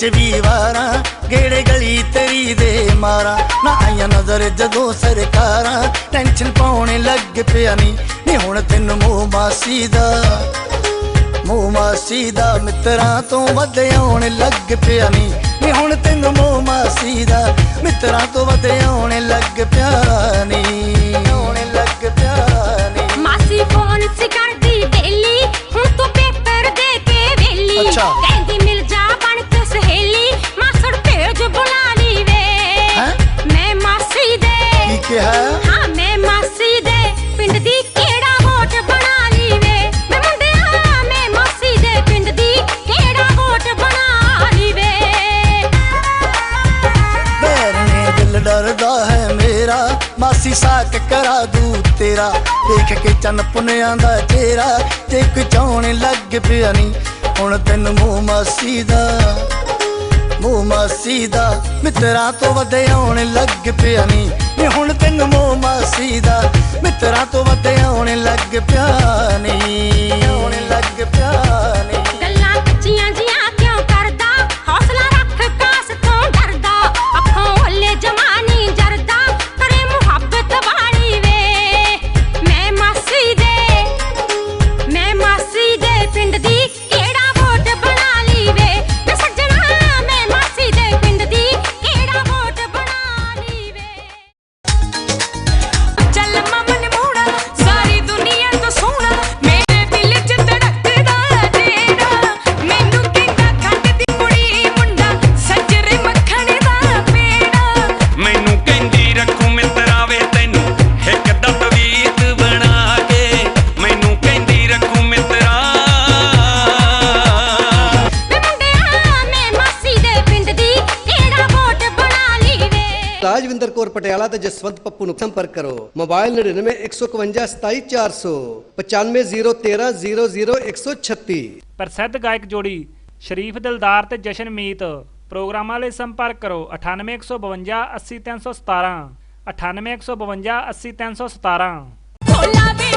ਵਿੱਚ ਵੀ ਵਾਰਾਂ, ਗੇੜੇ ਗਲੀ ਤੇਰੀ ਦੇ ਮਾਰਾਂ। ਨਾ ਆਈਆਂ ਨਜ਼ਰ ਜਦੋਂ ਸਰਕਾਰਾਂ ਟੈਨਸ਼ਨ ਪਾਉਣ ਲੱਗ ਪਿਆ ਨੀ। ਨੀ ਹੁਣ ਤੈਨੂੰ ਮੋਹ ਮਾਸੀ ਦਾ, ਮੋਹ ਮਾਸੀ ਦਾ ਮਿੱਤਰਾਂ ਤੋਂ ਵੱਧ ਆਉਣ ਲੱਗ ਪਿਆ ਨੀ। ਨੀ ਹੁਣ ਤੈਨੂੰ ਮੋਹ ਮਾਸੀ ਦਾ, ਮਿੱਤਰਾਂ ਤੋਂ ਵੱਧ ਆਉਣ ਕੀ ਕਿਹਾ ਹਾਂ ਮੈਂ ਮਾਸੀ ਦੇ ਪਿੰਡ ਦੀ ਕਿਹੜਾ ਵੋਟ ਬਣਾ ਲਈ ਵੇ ਮੈਂ ਮੁੰਡਿਆ ਮੈਂ ਮਾਸੀ ਦੇ ਪਿੰਡ ਦੀ ਕਿਹੜਾ ਵੋਟ ਬਣਾ ਲਈ ਵੇ ਬੈਰਨੇ ਦਿਲ ਡਰਦਾ ਹੈ ਮੇਰਾ। ਮਾਸੀ ਸਾਕ ਕਰਾ ਦੂ ਤੇਰਾ। ਦੇਖ ਕੇ ਚੰਨ ਪੁੰਨਿਆਂ ਦਾ ਚਿਹਰਾ। ਤੇ ਚਾਉਣ ਲੱਗ ਪਿਆ ਨੀ। ਹੁਣ ਤੈਨੂੰ ਮੋਹ ਮਾਸੀ ਦਾ ਮੋਹ ਮਾਸੀ ਦਾ ਮਿੱਤਰਾਂ ਤੋਂ ਵੱਧ ਆਉਣ ਲੱਗ ਪਿਆ ਨੀ। ਨੀ ਹੁਣ ਤੈਨੂੰ ਮੋ ਮਾਸੀ ਦਾ ਰਾਜਵਿੰਦਰ ਕੌਰ ਪਟਿਆਲਾ ਤੇ ਜਸਵੰਤ ਪੱਪੂ ਨੂੰ ਸੰਪਰਕ ਕਰੋ। ਮੋਬਾਈਲ 9915527400 9501300136 ਪ੍ਰਸਿੱਧ ਗਾਇਕ ਜੋੜੀ ਸ਼ਰੀਫ ਦਿਲਦਾਰ ਤੇ ਜਸ਼ਨਮੀਤ ਪ੍ਰੋਗਰਾਮਾਂ ਲਈ ਸੰਪਰਕ ਕਰੋ 98152 80317 98152 80317 ਢੋਲਾ ਵੇ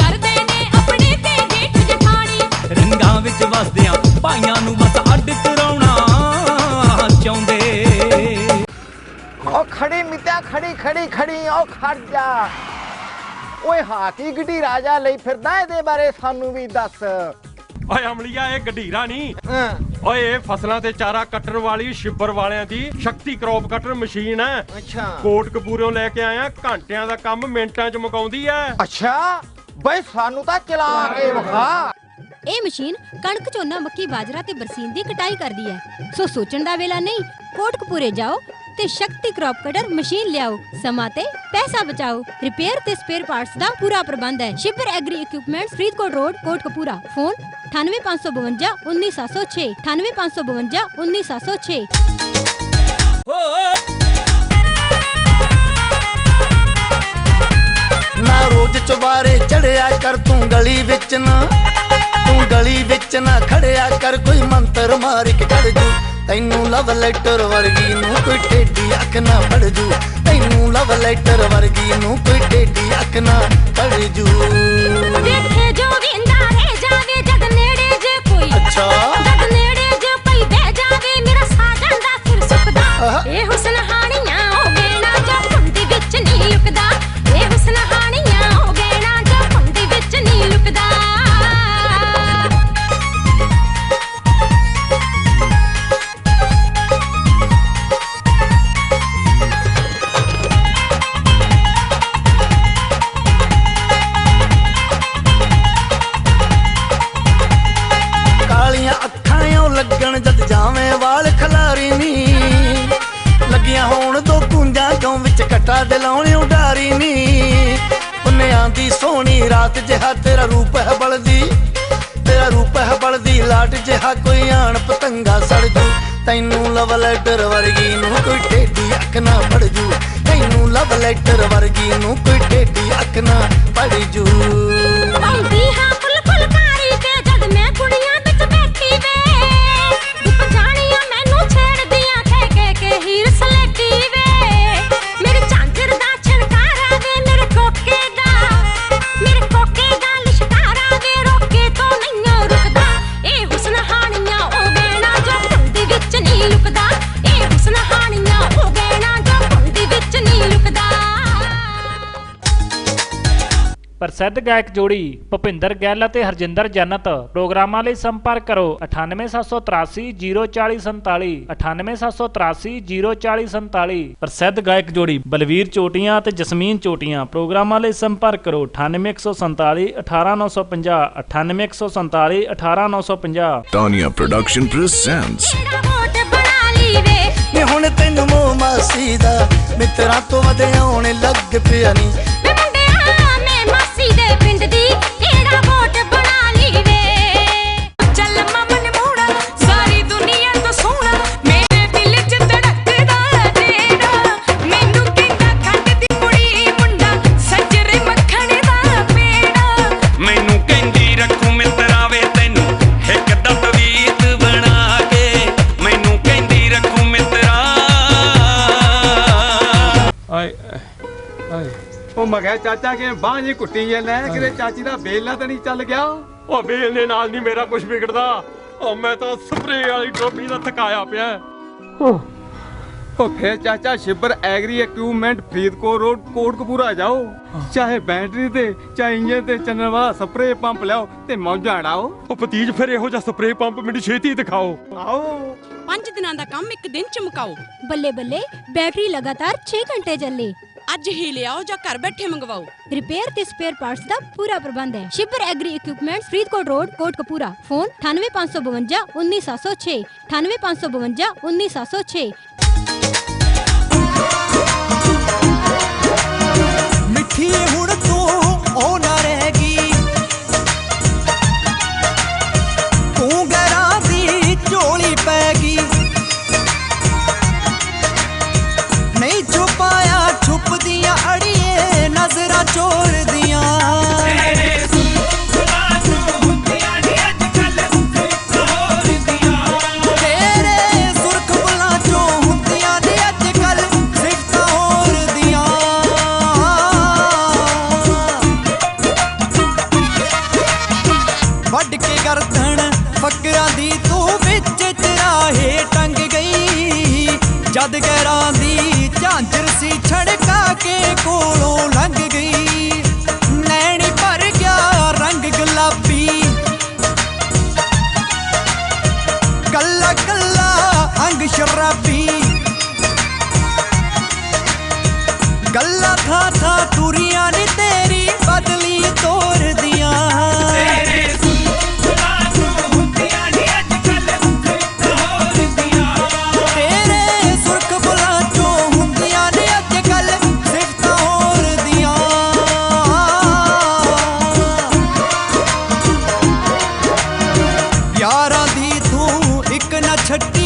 ਕਰਦੇ ਨੇ ਆਪਣੇ ਤੇ ਜੇਠ ਜਠਾਣੀ। ਰੰਗਾਂ ਵਿੱਚ ਵਸਦਿਆਂ ਭਾਈਆਂ ਨੂੰ ਬਸ ਅੱਡ ਕਰਾਉਣਾ ਚਾਹੁੰਦੇ ਉਹ ਖੜੀ ਮਿੱਤਿਆ ਖੜੀ ਖੜੀ ਖੜੀ ਉਹ ਖੜ ਜਾ। ਓਏ ਹਾਕੀ ਗੱਡੀ ਰਾਜਾ ਲਈ ਫਿਰਦਾ ਇਹਦੇ ਬਾਰੇ ਸਾਨੂੰ ਵੀ ਦੱਸ। ਓਏ ਅਮਲੀਆ ਇਹ ਗਢੀਰਾ ਨਹੀਂ। ਹਾਂ, ਓਏ ਇਹ ਫਸਲਾਂ ਤੇ ਚਾਰਾ ਕੱਟਣ ਵਾਲੀ ਸ਼ਿੱਬਰ ਵਾਲਿਆਂ ਦੀ ਸ਼ਕਤੀ ਕ੍ਰੌਪ ਕਟਰ ਮਸ਼ੀਨ ਹੈ। ਅੱਛਾ। ਕੋਟ ਕਪੂਰੋਂ ਲੈ ਕੇ ਆਇਆ ਘੰਟਿਆਂ ਦਾ ਕੰਮ ਮਿੰਟਾਂ 'ਚ ਮੁਕਾਉਂਦੀ ਐ ਅੱਛਾ ਬਈ ਸਾਨੂੰ ਤਾਂ ਚਲਾ ਕੇ ਵਿਖਾ। ਇਹ ਮਸ਼ੀਨ ਕਣਕ ਝੋਨਾ ਮੱਕੀ ਬਾਜਰਾ ਤੇ ਬਰਸੀਨ ਦੀ ਕਟਾਈ ਕਰਦੀ ਹੈ। ਸੋ ਸੋਚਣ ਦਾ ਵੇਲਾ ਨਹੀਂ ਕੋਟਕਪੂਰੇ ਜਾਓ ਤੇ ਸ਼ਕਤੀ ਕ੍ਰੌਪ ਕਟਰ ਮਸ਼ੀਨ ਲਿਆਓ, ਸਮਾਂ ਤੇ ਪੈਸਾ ਬਚਾਓ। ਰਿਪੇਅਰ ਤੇ ਸਪੇਅਰ ਪਾਰਟਸ ਦਾ ਪੂਰਾ ਪ੍ਰਬੰਧ ਹੈ। Shivar agri equipments Faridkot road Kotkapura. Phone 98552 19706 98552 19706 ਨਾ ਰੋਜ਼ ਚੁਬਾਰੇ ਚੜਿਆ ਕਰ, ਤੂੰ ਗਲੀ ਵਿੱਚ ਨਾ। ਤੂੰ ਗਲੀ ਵਿੱਚ ਨਾ ਖੜਿਆ ਕਰ, ਕੋਈ ਮੰਤਰ ਮਾਰ ਕੇ ਕੱਢ ਜੂ ਤੈਨੂੰ ਲਵ ਲੈਟਰ ਵਰਗੀ ਨੂੰ ਕੋਈ ਟੇਢੀ ਅੱਖ ਨਾ ਫੜ ਜੂ। ਤੈਨੂੰ ਲਵ ਲੈਟਰ ਵਰਗੀ ਨੂੰ ਕੋਈ ਟੇਢੀ ਅੱਖ ਨਾ ਫੜ ਜੂ। ਜਿਹਾ ਤੇਰਾ ਰੂਪ ਹੈ ਬਲਦੀ, ਤੇਰਾ ਰੂਪ ਹੈ ਬਲਦੀ, ਲਾਟ ਜਿਹਾ ਕੋਈ ਆਣ ਪਤੰਗਾ ਸੜ ਜੂ। ਤੈਨੂੰ ਲਵ ਲੈਟਰ ਵਰਗੀ ਨੂੰ ਕੋਈ ਟੇਢੀ ਅੱਖ ਨਾ ਫੜ ਜੂ। ਤੈਨੂੰ ਲਵ ਲੈਟਰ ਵਰਗੀ ਨੂੰ ਕੋਈ ਟੇਢੀ ਅੱਖ ਨਾ ਫੜ ਜੂ। ਆਉਂਦੀ ਹਾਂ ਪ੍ਰਸਿੱਧ ਗਾਇਕ ਜੋੜੀ ਭੁਪਿੰਦਰ ਗਿੱਲ ਅਤੇ ਹਰਜਿੰਦਰ ਜਨਤ। ਪ੍ਰੋਗਰਾਮਾਂ ਲਈ ਸੰਪਰਕ ਕਰੋ 9878304047 9878304047 ਪ੍ਰਸਿੱਧ ਗਾਇਕ ਜੋੜੀ ਬਲਵੀਰ ਚੋਟੀਆਂ ਅਤੇ ਜਸਮੀਨ ਚੋਟੀਆਂ। ਪ੍ਰੋਗਰਾਮਾਂ ਲਈ ਸੰਪਰਕ ਕਰੋ 9847 18950 9847 18950 Tanya Production presents ਤੇਰਾ ਵੋਟ ਬਣਾ ਲਈ ਵੇ ਨੀ ਹੁਣ ਤੈਨੂੰ ਮੋਹ ਮਾਸੀ ਦਾ ਮਿੱਤਰਾਂ ਤੋਂ ਵਧ ਆਉਣ ਲੱਗ ਪਿਆ ਨੀ। ਕਿਹਾ ਚਾਚਾ ਕਿ ਬਾਂਹ ਜੀ ਕੁੱਟੀ ਜਾਂਦਾ ਕਿਤੇ ਚਾਚੀ ਦਾ ਬੇਲ ਨਾ ਤਾਂ ਨਹੀਂ ਚੱਲ ਗਿਆ। ਉਹ ਬੇਲ ਦੇ ਨਾਲ ਨਹੀਂ ਮੇਰਾ ਕੁਝ ਵਿਗੜਦਾ। ਉਹ ਮੈਂ ਤਾਂ ਸਪਰੇ ਵਾਲੀ ਟੋਪੀ ਦਾ ਥਕਾਇਆ ਪਿਆ। ਉਹ ਫੇਰ ਚਾਚਾ Shibar agri equipment Faridkot road Kotkapura ਜਾਓ। ਚਾਹੇ ਬੈਟਰੀ ਤੇ ਚਾਹੇ ਇੰਜਨ ਤੇ ਚੱਲਣ ਵਾਲਾ ਸਪਰੇ ਪੰਪ ਲਿਆਓ ਤੇ ਮੌਜਾਂ ਉਡਾਓ। ਉਹ ਭਤੀਜ ਫਿਰ ਇਹੋ ਜਿਹਾ ਸਪਰੇ ਪੰਪ ਮੈਨੂੰ ਛੇਤੀ ਦਿਖਾਓ। ਆਓ। ਪੰਜ ਦਿਨਾਂ ਦਾ ਕੰਮ ਇੱਕ ਦਿਨ ਚ ਮੁਕਾਓ। ਬੱਲੇ ਬੱਲੇ ਬੈਟਰੀ ਲਗਾਤਾਰ 6 ਘੰਟੇ ਚੱਲੇ। ਅੱਜ ਹੀ ਲਿਆਓ ਜਾਂ ਘਰ ਬੈਠੇ ਮੰਗਵਾਓ। ਰਿਪੇਅਰ ਤੇ ਸਪੇਅਰ ਪਾਰਟਸ ਦਾ ਪੂਰਾ ਪ੍ਰਬੰਧ ਹੈ। Shipar agri equipments Faridkot road, Kotkapura. Phone 98552 19706 98552 19706 ਝਾਂਜਰ ਸੀ ਛੜਕਾ ਕੇ ਕੋਲੋਂ ਲੰਘ ਗਈ। ਨੈਣੀ ਭਰ ਗਿਆ ਰੰਗ ਗੁਲਾਬੀ। ਕੱਲਾ ਕੱਲਾ ਅੰਗ ਸ਼ਰਾਬੀ। ਗੱਲਾਂ ਥਾ ਥਾ ਤੁਰੀਆਂ ਨੀ ਇੱਕ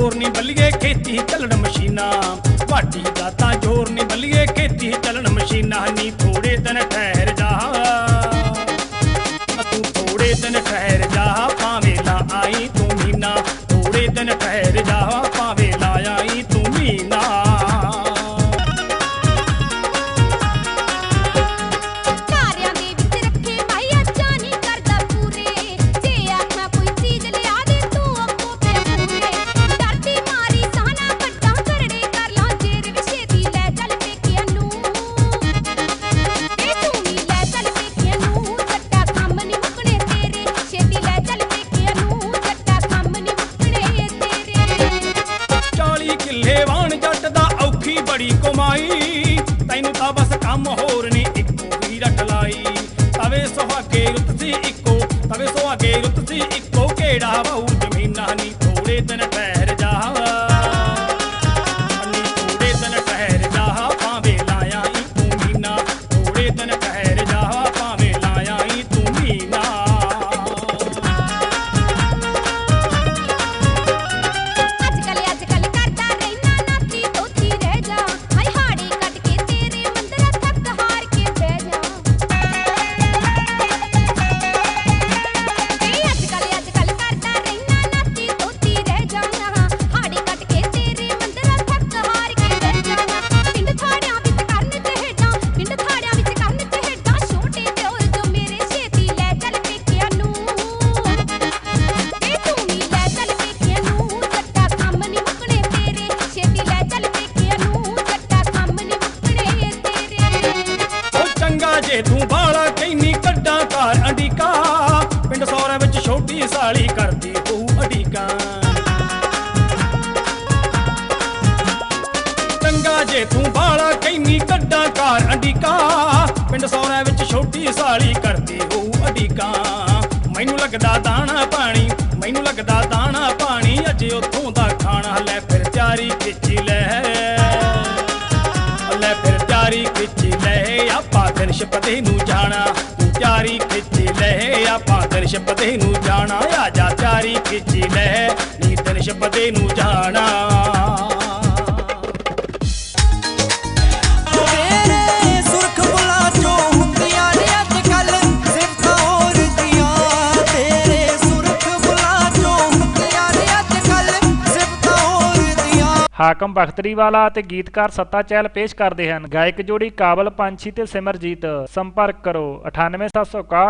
ਜ਼ੋਰ ਨਹੀਂ ਬੱਲੀਏ, ਖੇਤੀ ਚੱਲਣ ਮਸ਼ੀਨਾ। ਵਾਢੀ ਦਾ ਤਾਂ ਜ਼ੋਰ ਨਹੀਂ ਬੱਲੀਏ, ਖੇਤੀ ਚੱਲਣ ਮਸ਼ੀਨਾ। ਨਹੀਂ ਥੋੜੇ ਦਿਨ ਠਹਿ ਕਮਾਈ ਤੈਨੂੰ ਤਾਂ ਬਸ ਕੰਮ ਹੋਰ ਨੇ, ਇੱਕੋ ਹੀ ਰੱਖ ਲਾਈ। ਤਵੇ ਸੁਹਾਗੇ ਰੁੱਤ ਸੀ ਇੱਕੋ, ਤਵੇ ਸੁਹਾਗੇ ਰੁੱਤ ਸੀ ਇੱਕੋ, ਕਿਹੜਾ ਬਾਹੂ ਜੇ ਕੈਨੀ ਕੱਢਾਂ ਘਰ ਅੰਡੀਕਾ ਪਿੰਡ ਸੌਰੇ ਵਿੱਚ ਛੋਟੀ ਸਾਲੀ ਕਰਦੀ ਹੋਊ ਅਡੀਕਾਂ ਮੈਨੂੰ ਲੱਗਦਾ ਦਾਣਾ ਪਾਣੀ, ਮੈਨੂੰ ਲੱਗਦਾ ਦਾਣਾ ਪਾਣੀ। ਅਜੇ ਉੱਥੋਂ ਦਾ ਖਾਣਾ ਲੈ ਫਿਰ ਤਿਆਰੀ ਖਿੱਚੀ ਲੈ। ਲੈ ਫਿਰ ਤਿਆਰੀ ਖਿੱਚ ਲੈ, ਆਪਾਂ ਦਰਸ਼ ਪਤੇ ਨੂੰ ਜਾਣਾ। ਤੂੰ ਤਿਆਰੀ ਖਿੱਚ ਲੈ, ਆਪਾਂ ਦਰਸ਼ ਪਤੇ ਨੂੰ ਜਾਣਾ। ਆ ਜਾ ਤਿਆਰੀ ਖਿੱਚ ਲੈ, ਨੀ ਦਰਸ਼ ਪਤੇ ਨੂੰ ਜਾਣਾ। ਹਾਕਮ ਬਖਤਰੀ ਵਾਲਾ ਅਤੇ ਗੀਤਕਾਰ ਸੱਤਾ ਚਹਿਲ ਪੇਸ਼ ਕਰਦੇ ਹਨ। ਗਾਇਕ ਜੋੜੀ ਕਾਬਲ ਪੰਛੀ ਤੇ ਸਿਮਰਜੀਤ। ਸੰਪਰਕ ਕਰੋ 98761